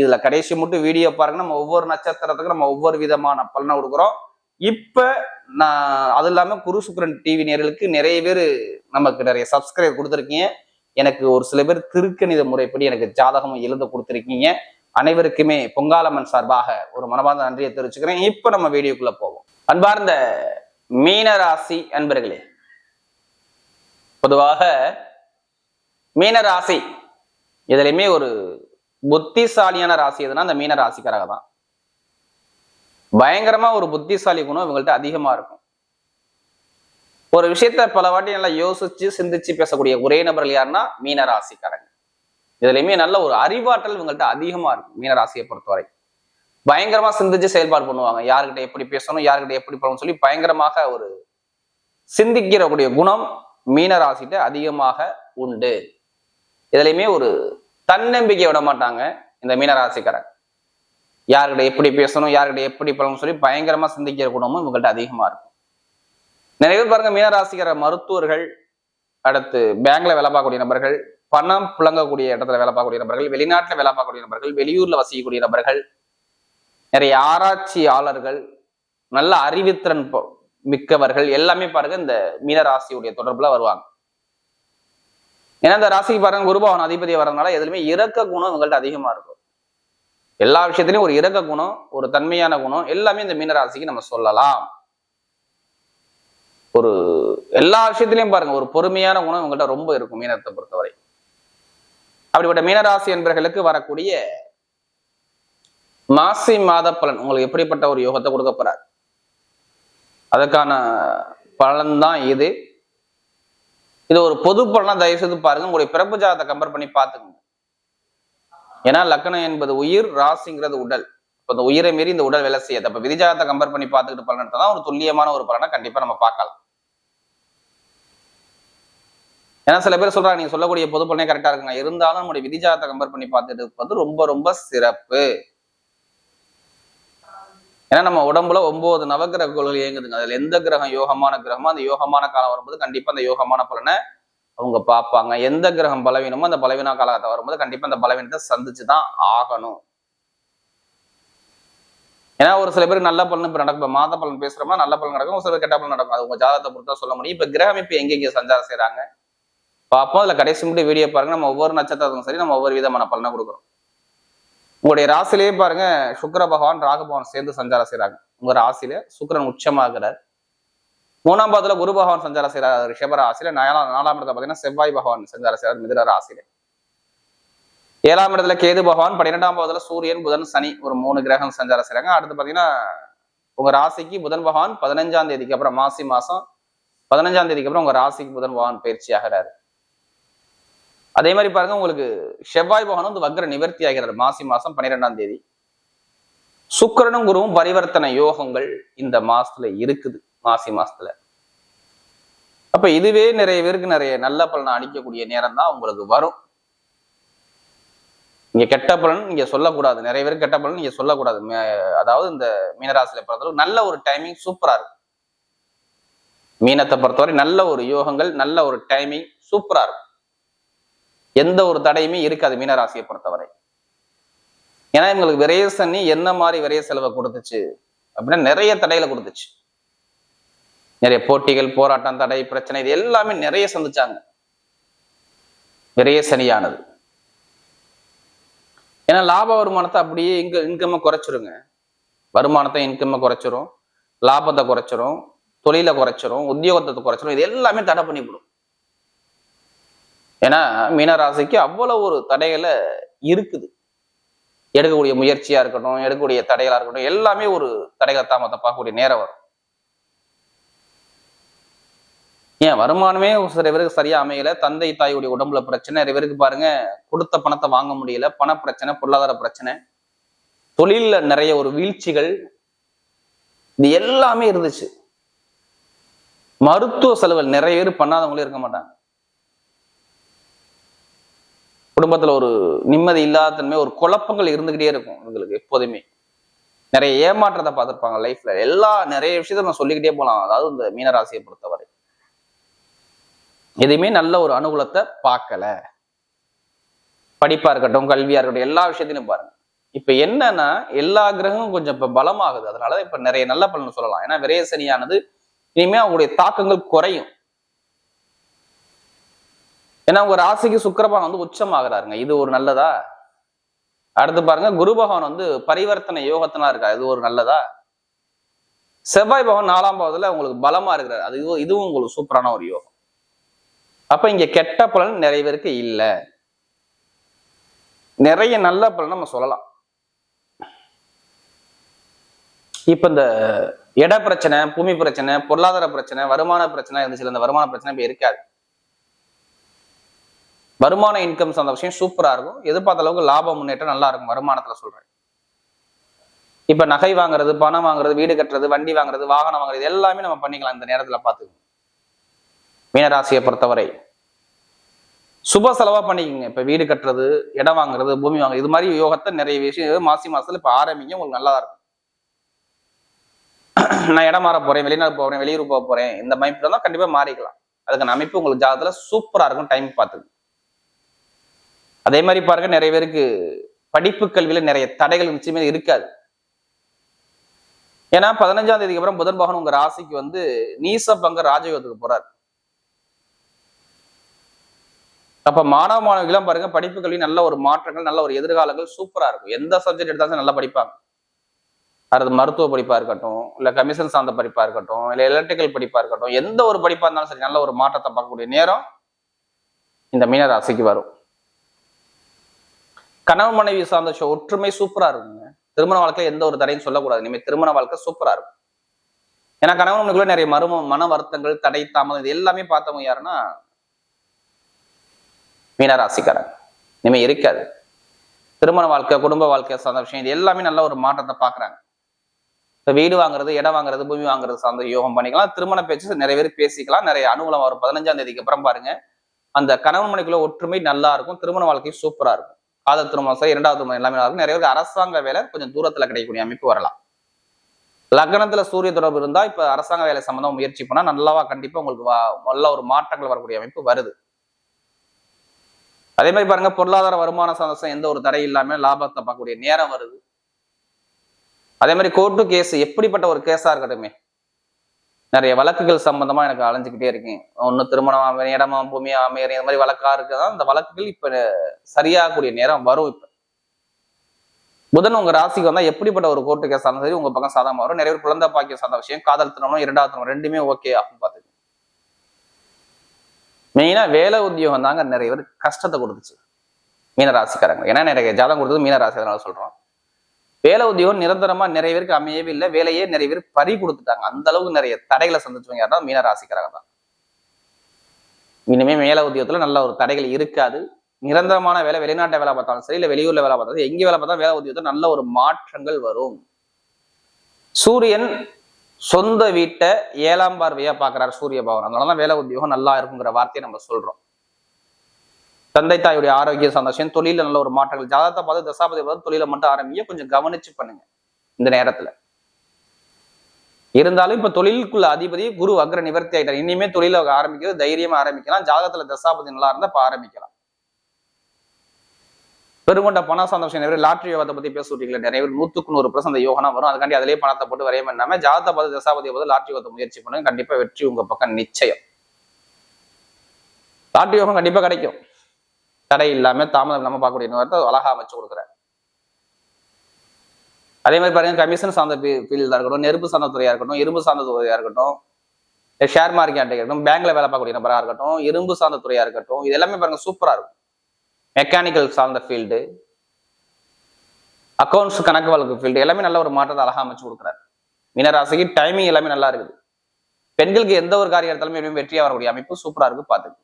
இதுல கடைசி மட்டும் வீடியோ பாருங்க. நம்ம ஒவ்வொரு நட்சத்திரத்துக்கும் நம்ம ஒவ்வொரு விதமான பலனை கொடுக்குறோம். இப்ப நான் அது இல்லாம குரு சுக்கரன் டிவி நேர்களுக்கு நிறைய பேர் நமக்கு நிறைய சப்ஸ்கிரைப் கொடுத்துருக்கீங்க. எனக்கு ஒரு சில பேர் திருக்கணித முறைப்படி எனக்கு ஜாதகம் எழுத கொடுத்துருக்கீங்க. அனைவருக்குமே பொங்காலம்மன் சார்பாக ஒரு மனமார்ந்த நன்றியை தெரிவிச்சுக்கிறேன். இப்ப நம்ம வீடியோக்குள்ள போவோம். அன்பார்ந்த மீனராசி அன்பர்களே பொதுவாக மீனராசி இதுலையுமே ஒரு புத்திசாலியான ராசி எதுனா அந்த மீன ராசிக்காரக தான் பயங்கரமா ஒரு புத்திசாலி குணம் இவங்கள்ட்ட அதிகமா இருக்கும். ஒரு விஷயத்த பல வாட்டி நல்லா யோசிச்சு சிந்திச்சு பேசக்கூடிய ஒரே நபர்கள் யாருன்னா மீன ராசிக்காரங்க. இதுலயுமே நல்ல ஒரு அறிவாற்றல் இவங்கள்ட்ட அதிகமா இருக்கும் மீன ராசியை பொறுத்தவரை. பயங்கரமா சிந்திச்சு செயல்பாடு பண்ணுவாங்க. யாருக்கிட்ட எப்படி பேசணும் யாருக்கிட்ட எப்படி பண்ணணும் சொல்லி பயங்கரமாக ஒரு சிந்திக்கிறக்கூடிய குணம் மீன ராசிட்ட அதிகமாக உண்டு. இதுலயுமே ஒரு தன்னம்பிக்கை விட மாட்டாங்க இந்த மீனராசிக்காரங்க யாருக்கிட்ட எப்படி பேசணும் யாருக்கிட்ட எப்படி பண்ணணும் சொல்லி பயங்கரமா சிந்திக்கிற குணமும் இவங்கள்ட்ட அதிகமா இருக்கும். நிறைய பேர் பாருங்க மீனராசிக்கிற மருத்துவர்கள் அடுத்து பேங்க்ல வேலை பார்க்கக்கூடிய நபர்கள் பணம் புழங்கக்கூடிய இடத்துல வேலை பார்க்கக்கூடிய நபர்கள் வெளிநாட்டுல வேலை பார்க்கக்கூடிய நபர்கள் வெளியூர்ல வசிக்கக்கூடிய நபர்கள் நிறைய ஆராய்ச்சியாளர்கள் நல்ல அறிவுத்திறன் மிக்கவர்கள் எல்லாமே பாருங்க இந்த மீனராசியுடைய தொடர்புல வருவாங்க. ஏன்னா இந்த ராசிக்கு பாருங்க குருபவன் அதிபதி வர்றதுனால எதுலையுமே இறக்க குணம் இவங்கள்ட்ட அதிகமா இருக்கும். எல்லா விஷயத்திலையும் ஒரு இறக்க குணம் ஒரு தன்மையான குணம் எல்லாமே இந்த மீனராசிக்கு நம்ம சொல்லலாம். ஒரு எல்லா விஷயத்திலையும் பாருங்க ஒரு பொறுமையான குணம் இவங்கள்ட்ட ரொம்ப இருக்கும் மீனத்தை பொறுத்தவரை. அப்படிப்பட்ட மீனராசி என்பர்களுக்கு வரக்கூடிய மாசி மாத பலன் உங்களுக்கு எப்படிப்பட்ட ஒரு யோகத்தை கொடுக்க போறார்? அதுக்கான பலன் தான் இது. இது ஒரு பொது பலனா தயவு செய்து பாருங்க. உங்களுடைய பிறப்பு ஜாதத்தை கம்பேர் பண்ணி பார்த்துக்கோங்க. ஏன்னா லக்கணம் என்பது உயிர் ராசிங்கிறது உடல். இப்போ இந்த உயிரை மீறி இந்த உடல் வேலை செய்யாது. அப்ப விதிஜாதத்தை கம்பேர் பண்ணி பார்த்துக்கிட்டு பலன் தான் ஒரு துல்லியமான ஒரு பலனை கண்டிப்பா நம்ம பார்க்கலாம். ஏன்னா சில பேர் சொல்றாங்க நீங்க சொல்லக்கூடிய பொது பலனே கரெக்டா இருக்குங்க. இருந்தாலும் நம்முடைய விதிஜாதத்தை கம்பேர் பண்ணி பார்த்துட்டு இருப்பது ரொம்ப ரொம்ப சிறப்பு. ஏன்னா நம்ம உடம்புல ஒன்பது நவகிரக கோள்கள் இயங்குதுங்க. அதுல எந்த கிரகம் யோகமான கிரகமோ அந்த யோகமான காலம் வரும்போது கண்டிப்பா அந்த யோகமான பலனை அவங்க பார்ப்பாங்க. எந்த கிரகம் பலவீனமோ அந்த பலவீன காலகட்டம் வரும்போது கண்டிப்பா அந்த பலவீனத்தை சந்திச்சுதான் ஆகணும். ஏன்னா ஒரு சில பேர் நல்ல பலன் இப்போ நடக்கும். மாத பலன் பேசுறோம்னா நல்ல பலன் நடக்கும். ஒரு சில பேர் கெட்ட பலன் நடக்கும். அது உங்க ஜாதகத்தை பொறுத்தா சொல்ல முடியும். இப்ப கிரகம் இப்ப எங்க சஞ்சாரம் செய்யறாங்க பார்ப்போம். அதுல கடைசி மட்டும் வீடியோ பாருங்க. நம்ம ஒவ்வொரு நட்சத்திரத்துக்கும் சரி நம்ம ஒவ்வொரு விதமான பலனை கொடுக்குறோம். உங்களுடைய ராசிலேயே பாருங்க சுக்கர பகவான் ராகு பகவான் சேர்ந்து சஞ்சாரம் செய்யறாங்க உங்க ராசியில சுக்கரன் உச்சமாகிறார். மூணாம் பாதத்துல குரு பகவான் சஞ்சாரம் செய்யறாரு ரிஷப ராசியில நாலாம் நாலாம் இடத்துல பாத்தீங்கன்னா செவ்வாய் பகவான் சஞ்சாரம் செய்யறாரு மிதுன ராசியில. ஏழாம் இடத்துல கேது பகவான் பன்னிரெண்டாம் பாதத்துல சூரியன் புதன் சனி ஒரு மூணு கிரகம் சஞ்சாரம் செய்யறாங்க அடுத்து பாத்தீங்கன்னா உங்க ராசிக்கு புதன் பகவான் பதினஞ்சாம் தேதிக்கு அப்புறம் மாசி மாசம் பதினஞ்சாம் தேதிக்கு அப்புறம் உங்க ராசிக்கு புதன் பகவான் பயிற்சி ஆகிறாரு அதே மாதிரி பாருங்க உங்களுக்கு செவ்வாய் பகவான் வந்து வக்ர நிவர்த்தி ஆகிறார். மாசி மாசம் பன்னிரெண்டாம் தேதி. சுக்கரனும் குருவும் பரிவர்த்தனை யோகங்கள் இந்த மாசத்துல இருக்குது மாசி மாசத்துல. அப்ப இதுவே நிறைய பேருக்கு நிறைய நல்ல பலனை அளிக்கக்கூடிய நேரம் தான் உங்களுக்கு வரும். இங்க கெட்ட பலன் நீங்க சொல்லக்கூடாது. நிறைய பேர் கெட்ட பலன் நீங்க சொல்லக்கூடாது. மே- அதாவது இந்த மீனராசியில பொறுத்தளவு நல்ல ஒரு டைமிங் சூப்பரா இருக்கும். மீனத்தை பொறுத்தவரை நல்ல ஒரு யோகங்கள் நல்ல ஒரு டைமிங் சூப்பரா இருக்கும். எந்த ஒரு தடையுமே இருக்காது மீனராசியை பொறுத்தவரை. ஏன்னா இவங்களுக்கு விரைய சனி என்ன மாதிரி விரைய செலவை கொடுத்துச்சு அப்படின்னா நிறைய தடையில கொடுத்துச்சு. நிறைய போட்டிகள் போராட்டம் தடை பிரச்சனை இது எல்லாமே நிறைய சந்திச்சாங்க. விரைய சனியானது ஏன்னா லாப வருமானத்தை அப்படியே இங்க இன்கம்மை குறைச்சிருங்க. வருமானத்தை இன்கம்மை குறைச்சிரும். லாபத்தை குறைச்சிரும். தொழிலை குறைச்சிரும். உத்தியோகத்தை குறைச்சிரும். இது எல்லாமே தடை பண்ணிவிடும். ஏன்னா மீனராசிக்கு அவ்வளவு ஒரு தடைகளை இருக்குது. எடுக்கக்கூடிய முயற்சியா இருக்கட்டும் எடுக்கக்கூடிய தடைகளா இருக்கட்டும் எல்லாமே ஒரு தடைகள் தாமத்தை பார்க்கக்கூடிய நேரம் வரும். ஏன் வருமானமே சில பேருக்கு சரியா அமையல. தந்தை தாயுடைய உடம்புல பிரச்சனை. நிறைய பேருக்கு பாருங்க கொடுத்த பணத்தை வாங்க முடியல. பண பிரச்சனை பொருளாதார பிரச்சனை. தொழில்ல நிறைய ஒரு வீழ்ச்சிகள். இது எல்லாமே இருந்துச்சு. மருத்துவ செலவுகள் நிறைய பேர் பண்ணாதவங்களே இருக்க மாட்டாங்க. குடும்பத்தில் ஒரு நிம்மதி இல்லாத தன்மை ஒரு குழப்பங்கள் இருந்துகிட்டே இருக்கும் உங்களுக்கு எப்போதுமே. நிறைய ஏமாற்றத்தை பார்த்துருப்பாங்க லைஃப்ல எல்லா நிறைய விஷயத்த நம்ம சொல்லிக்கிட்டே போகலாம் அதாவது இந்த மீனராசியை பொறுத்தவரை. எதுவுமே நல்ல ஒரு அனுகூலத்தை பார்க்கல. படிப்பா இருக்கட்டும் கல்வியா இருக்கட்டும் எல்லா விஷயத்திலும் பாருங்க. இப்ப என்னன்னா எல்லா கிரகமும் கொஞ்சம் இப்ப பலமாகுது. அதனால இப்ப நிறைய நல்ல பலன் சொல்லலாம். ஏன்னா விரைய சனியானது இனிமே அவங்களுடைய தாக்கங்கள் குறையும். ஏன்னா உங்க ராசிக்கு சுக்கிரபகவான் வந்து உச்சமாகறாருங்க. இது ஒரு நல்லதா? அடுத்து பாருங்க குரு பகவான் வந்து பரிவர்த்தனை யோகத்தனா இருக்கா இது ஒரு நல்லதா? செவ்வாய் பகவான் நாலாம் பாவத்துல உங்களுக்கு பலமா இருக்கிறார். அது இதுவும் உங்களுக்கு சூப்பரான ஒரு யோகம். அப்ப இங்க கெட்ட பலன் நிறைய பேருக்கு இல்ல. நிறைய நல்ல பலன் நம்ம சொல்லலாம். இப்ப இந்த இட பிரச்சனை பூமி பிரச்சனை பொருளாதார பிரச்சனை வருமான பிரச்சனை இருந்துச்சு இந்த வருமான பிரச்சனை இப்ப இருக்காது. வருமான இன்கம் சார்ந்த விஷயம் சூப்பராக இருக்கும். எதிர்பார்த்த அளவுக்கு லாப முன்னேற்றம் நல்லா இருக்கும் வருமானத்தில் சொல்கிறேன் இப்போ நகை வாங்குறது பணம் வாங்குறது வீடு கட்டுறது வண்டி வாங்குறது வாகனம் வாங்குறது எல்லாமே நம்ம பண்ணிக்கலாம் இந்த நேரத்தில் பார்த்துக்கோங்க மீனராசியை பொறுத்தவரை. சுப செலவாக பண்ணிக்கோங்க. இப்போ வீடு கட்டுறது இடம் வாங்குறது பூமி வாங்குறது இது மாதிரி யோகத்தை நிறைய விஷயம் மாசி மாசத்துல இப்போ ஆரம்பிங்க உங்களுக்கு நல்லா இருக்கும். நான் இடம் மாற போகிறேன் வெளிநாடு போகிறேன் வெளியூர் போக போகிறேன் இந்த அமைப்பு தான் கண்டிப்பாக மாறிக்கலாம். அதுக்கான அமைப்பு உங்களுக்கு ஜாதகத்தில் சூப்பராக இருக்கும் டைம் பார்த்துக்கு அதே மாதிரி பாருங்க நிறைய பேருக்கு படிப்பு கல்வியில நிறைய தடைகள் நிச்சயமே இருக்காது. ஏன்னா பதினஞ்சாம் தேதிக்கு அப்புறம் புதன் பகவான் உங்க ராசிக்கு வந்து நீச பங்க ராஜயோகத்துக்கு போறார். அப்ப மாணவ மாணவிகளாம் பாருங்க படிப்பு கல்வி நல்ல ஒரு மாற்றங்கள் நல்ல ஒரு எதிர்காலங்கள் சூப்பரா இருக்கும். எந்த சப்ஜெக்ட் எடுத்தாலும் நல்லா படிப்பாங்க. அது மருத்துவ படிப்பா இருக்கட்டும் இல்ல கமிஷன் சார்ந்த படிப்பா இருக்கட்டும் இல்ல எலக்ட்ரிக்கல் படிப்பா இருக்கட்டும் எந்த ஒரு படிப்பா இருந்தாலும் சரி நல்ல ஒரு மாற்றத்தை பார்க்கக்கூடிய நேரம் இந்த மீன ராசிக்கு வரும். கணவன் மனைவி சார்ந்த ஷோ ஒற்றுமை சூப்பரா இருக்குங்க. திருமண வாழ்க்கையில எந்த ஒரு தடையும் சொல்லக்கூடாது. இனிமே திருமண வாழ்க்கை சூப்பரா இருக்கும். ஏன்னா கணவன் நிறைய மருமம் மன வருத்தங்கள் தடை தாமதம் இது எல்லாமே பார்த்தவங்க யாருன்னா மீனராசிக்காரன் இனிமே இருக்காது. திருமண வாழ்க்கை குடும்ப வாழ்க்கை சார்ந்த விஷயம் இது எல்லாமே நல்ல ஒரு மாற்றத்தை பாக்குறாங்க இப்போ வீடு வாங்குறது இடம் வாங்குறது பூமி வாங்குறது சார்ந்த யோகம் பண்ணிக்கலாம். திருமண பேச்சு நிறைய பேர் பேசிக்கலாம். நிறைய அனுகூலம் வரும். பதினஞ்சாம் தேதிக்கு அப்புறம் பாருங்க. அந்த கணவன் மனைக்குள்ள ஒற்றுமை நல்லா இருக்கும். திருமண வாழ்க்கை சூப்பரா இருக்கும். காதல் திருமணம் சரி இரண்டாவது திருமணம் எல்லாமே நல்லா இருக்கும் நிறைய பேருக்கு அரசாங்க வேலை கொஞ்சம் தூரத்துல கிடைக்கக்கூடிய அமைப்பு வரலாம். லக்னத்துல சூரிய தொடர்பு இருந்தா இப்ப அரசாங்க வேலை சம்பந்தம் முயற்சி பண்ணா நல்லாவா கண்டிப்பா உங்களுக்கு வா- நல்ல ஒரு மாற்றங்கள் வரக்கூடிய அமைப்பு வருது. அதே மாதிரி பாருங்க பொருளாதார வருமான சந்தோஷம் எந்த ஒரு தடை இல்லாம லாபத்தை பார்க்கக்கூடிய நேரம் வருது. அதே மாதிரி கோர்ட்டு கேஸ் எப்படிப்பட்ட ஒரு கேஸா இருக்கட்டுமே? நிறைய வழக்குகள் சம்பந்தமா எனக்கு அலைஞ்சுக்கிட்டே இருக்கேன். ஒன்னு திருமணம் அமைய இடமா பூமியா அமையற இந்த மாதிரி வழக்கா இருக்குதான் இந்த வழக்குகள் இப்ப சரியாகக்கூடிய நேரம் வரும் இப்ப. புதன் உங்க ராசிக்கு வந்தா எப்படிப்பட்ட ஒரு கோர்ட்டு கேஸ் ஆனாலும் சரி உங்க பக்கம் சாதகமா வரும். நிறைய பேர் குழந்தை பாக்கிய சார்ந்த விஷயம் காதல் திருமணம் இரண்டாவது திருமணம் ரெண்டுமே ஓகே அப்படின்னு பார்த்துக்கோங்க. மெயினா வேலை உத்தியோகம் தாங்க நிறைய பேர் கஷ்டத்தை கொடுத்துச்சு. மீன ராசிக்காரங்க ஏன்னா நிறைய ஜாதகம் கொடுத்தது மீனராசி அதனால சொல்றோம். வேலை உத்தியோகம் நிரந்தரமா நிறைய பேருக்கு அமையவே இல்லை வேலையே நிறைய பேர் பறி கொடுத்துட்டாங்க. அந்த அளவுக்கு நிறைய தடைகளை சந்திச்சவங்க யாருன்னா மீன ராசிக்காரங்க தான். இனிமே மேல உத்தியோகத்துல நல்ல ஒரு தடைகள் இருக்காது. நிரந்தரமான வேலை வெளிநாட்டை வேலை பார்த்தாலும் சரி இல்ல வெளியூர்ல வேலை பார்த்தாலும் எங்க வேலை பார்த்தா வேலை உத்தியோகத்துல நல்ல ஒரு மாற்றங்கள் வரும். சூரியன் சொந்த வீட்டை ஏழாம் பார்வையா பாக்குறாரு சூரிய பவன் அதனாலதான் வேலை உத்தியோகம் நல்லா இருக்குங்கிற வார்த்தையை நம்ம சொல்றோம். தந்தை தாயுடைய ஆரோக்கிய சந்தோஷம் தொழில நல்ல ஒரு மாற்றங்கள் ஜாதகத்தை பார்த்து தசாபதி பார்த்து தொழில மட்டும் ஆரம்பிங்க கொஞ்சம் கவனிச்சு பண்ணுங்க இந்த நேரத்துல. இருந்தாலும் இப்ப தொழிலுக்குள்ள அதிபதி குரு அக்ர நிவர்த்தி ஆயிட்டார். இனிமே தொழில ஆரம்பிக்கிறது தைரியமா ஆரம்பிக்கலாம். ஜாதகத்துல தசாபதி நல்லா இருந்தா இப்ப ஆரம்பிக்கலாம். பெருங்கொண்ட பண சந்தோஷம் நிறைய லாட்ரி யோகத்தை பத்தி பேசுறீங்களா நிறைய பேர் நூத்துக்கு நூறு பர்சன்ட் யோகனா வரும். அதுக்காண்டி அதிலேயே பணத்தை போட்டு வரைய பண்ணாம ஜாதக பதி தசாபதி போது லாட்ரி யோகத்தை முயற்சி பண்ணுங்க. கண்டிப்பா வெற்றி உங்க பக்கம் நிச்சயம். லாட்ரி யோகம் கண்டிப்பா கிடைக்கும். தடை இல்லாம தாமதம் இல்லாமல் பார்க்கக்கூடிய நேரத்தை அழகா அமைச்சு கொடுக்குறாரு. அதே மாதிரி பாருங்க கமிஷன் சார்ந்த ஃபீல்டா இருக்கட்டும் நெருப்பு சார்ந்த துறையா இருக்கட்டும் இரும்பு சார்ந்த துறையா இருக்கட்டும் ஷேர் மார்க்கெட் இருக்கட்டும் பேங்க்ல வேலை பார்க்கக்கூடிய நபராக இருக்கட்டும் இரும்பு சார்ந்த துறையா இருக்கட்டும் இது எல்லாமே பாருங்க சூப்பரா இருக்கும். மெக்கானிக்கல் சார்ந்த ஃபீல்டு அக்கௌண்ட்ஸ் கணக்கு வழக்கு ஃபீல்டு எல்லாமே நல்ல ஒரு மாற்றத்தை அழகா அமைச்சு கொடுக்குறாரு. மீனராசிக்கு டைமிங் எல்லாமே நல்லா இருக்குது. பெண்களுக்கு எந்த ஒரு காரியம் எடுத்தாலுமே எப்படியும் வரக்கூடிய அமைப்பு சூப்பராக இருக்கு பார்த்துக்கு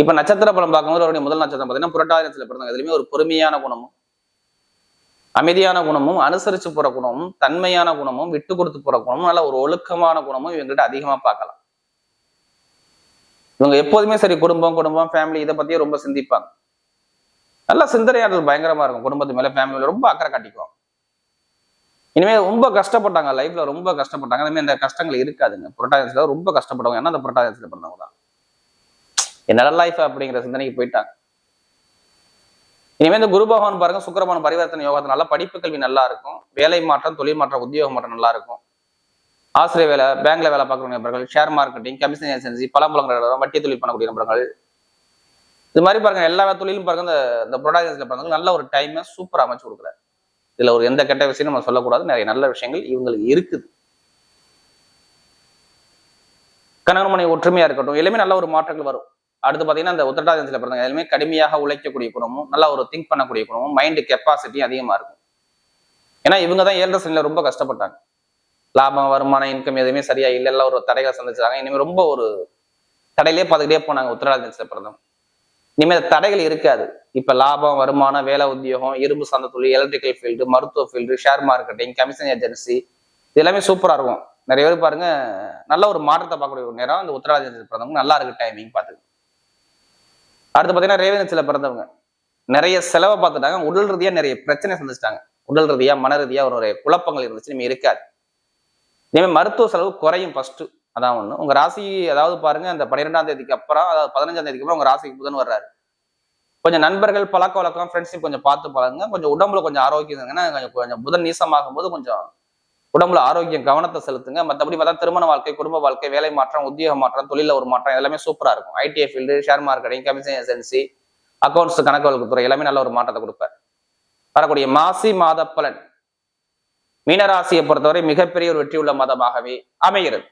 இப்ப நட்சத்திர பலம் பார்க்கும்போது அவருடைய முதல் நட்சத்திரம் பார்த்தீங்கன்னா புரட்டாதி நட்சத்திரம் பிறந்தவங்க. எதுலையுமே ஒரு பொறுமையான குணமும் அமைதியான குணமும் அனுசரிச்சு போற குணமும் தன்மையான குணமும் விட்டு கொடுத்து போற குணமும் நல்ல ஒரு ஒழுக்கமான குணமும் இவங்ககிட்ட அதிகமா பார்க்கலாம். இவங்க எப்போதுமே சரி குடும்பம் குடும்பம் ஃபேமிலி இதை பத்தியே ரொம்ப சிந்திப்பாங்க. நல்லா சிந்தனையாடல் பயங்கரமா இருக்கும். குடும்பத்து மேல ஃபேமிலியில ரொம்ப அக்கறை காட்டிக்குவாங்க. இனிமே ரொம்ப கஷ்டப்பட்டாங்க. லைஃப்ல ரொம்ப கஷ்டப்பட்டாங்க. அதுமாதிரி இந்த கஷ்டங்கள் இருக்காதுங்க. புரட்டாதத்துல ரொம்ப கஷ்டப்படுவாங்க ஏன்னா அந்த புரட்டாதத்துல பிறந்தவங்க தான். என்னோட லைஃப் அப்படிங்கிற சிந்தனைக்கு போயிட்டாங்க இனிமே இந்த குரு பகவான் பாருங்க சுக்கரபான பரிவர்த்தனை யோகத்தினால படிப்பு கல்வி நல்லா இருக்கும். வேலை மாற்றம் தொழில் மாற்றம் உத்தியோக மாற்றம் நல்லா இருக்கும். ஆசிரியர் வேலை பேங்க்ல வேலை பார்க்கக்கூடிய நபர்கள் ஷேர் மார்க்கெட்டிங் கமிஷன் ஏஜென்சி பழம்பழங்கள் வட்டி தொழில் பண்ணக்கூடிய நபர்கள். இது மாதிரி பாருங்க எல்லா தொழிலும் பாருங்க இந்த இந்த ப்ரொடக்ஷன்ஸ்ல பாருங்க நல்ல ஒரு டைமை சூப்பராக அமைச்சு கொடுக்குறாரு. இதுல ஒரு எந்த கெட்ட விஷயம் நம்ம சொல்லக்கூடாது நிறைய நல்ல விஷயங்கள் இவங்களுக்கு இருக்குது. கணவன் மனை ஒற்றுமையா இருக்கட்டும் எல்லாமே நல்ல ஒரு மாற்றங்கள் வரும். அடுத்து பார்த்தீங்கன்னா இந்த உத்தரட்டாதத்துல பிறந்தவங்க எல்லாமே கடுமையாக உழைக்கக்கூடிய குணமும் நல்லா ஒரு திங்க் பண்ணக்கூடிய குணமும் மைண்டு கெப்பாசிட்டி அதிகமாக இருக்கும். ஏன்னா இவங்க தான் ஏழரை சனியில் ரொம்ப கஷ்டப்பட்டாங்க. லாபம் வருமானம் இன்கம் எதுவுமே சரியா இல்லை எல்லாம் ஒரு தடைகளை சந்திச்சாங்க. இனிமேல் ரொம்ப ஒரு தடையிலே பார்த்துக்கிட்டே போனாங்க உத்தரவாதத்தில் பிறந்தவங்க. இனிமேல் தடைகள் இருக்காது. இப்போ லாபம் வருமானம் வேலை உத்தியோகம் இரும்பு சார்ந்த தொழில் எலக்ட்ரிக்கல் ஃபீல்டு மருத்துவ field share marketing commission agency இது எல்லாமே சூப்பராக இருக்கும். நிறைய பேர் பாருங்க நல்ல ஒரு மாற்றத்தை பார்க்கக்கூடிய ஒரு நேரம் இந்த உத்தரவாதத்தில் பிறந்தவங்க. நல்லா இருக்கு டைமிங் பார்த்து அடுத்து பாத்தீங்கன்னா ரேவனத்தில் பிறந்தவங்க. நிறைய செலவை பார்த்துட்டாங்க. உடல் ரீதியா நிறைய பிரச்சனை சந்திச்சிட்டாங்க. உடல் ரீதியா மன ரீதியா ஒரு குழப்பங்கள் இருந்துச்சு. இனிமே இருக்காது. இனிமேல் மருத்துவ செலவு குறையும் ஃபர்ஸ்ட் அதான் ஒண்ணு. உங்க ராசி அதாவது பாருங்க அந்த பன்னிரெண்டாம் தேதிக்கு அப்புறம் அதாவது பதினஞ்சாம் தேதிக்கு அப்புறம் உங்க ராசிக்கு புதன் வர்றாரு. கொஞ்சம் நண்பர்கள் பழக்க வழக்கம் ஃப்ரெண்ட்ஷிப் கொஞ்சம் பார்த்து பழகுங்க. கொஞ்சம் உடம்புல கொஞ்சம் ஆரோக்கியம் இருங்கன்னா கொஞ்சம் கொஞ்சம் புதன் நீசமாகும் போது கொஞ்சம் உடம்புல ஆரோக்கியம் கவனத்தை செலுத்துங்க. மற்றபடி பார்த்தா திருமண வாழ்க்கை குடும்ப வாழ்க்கை வேலை மாற்றம் உத்தியோக மாற்றம் தொழில ஒரு மாற்றம் எல்லாமே சூப்பரா இருக்கும். ITI field share marketing commission agency accounts கணக்கு வழக்கு துறை எல்லாமே நல்ல ஒரு மாற்றத்தை கொடுப்பார். வரக்கூடிய மாசி மாத பலன். மீனராசியை பொறுத்தவரை மிகப்பெரிய ஒரு வெற்றியுள்ள மதமாகவே அமைகிறது.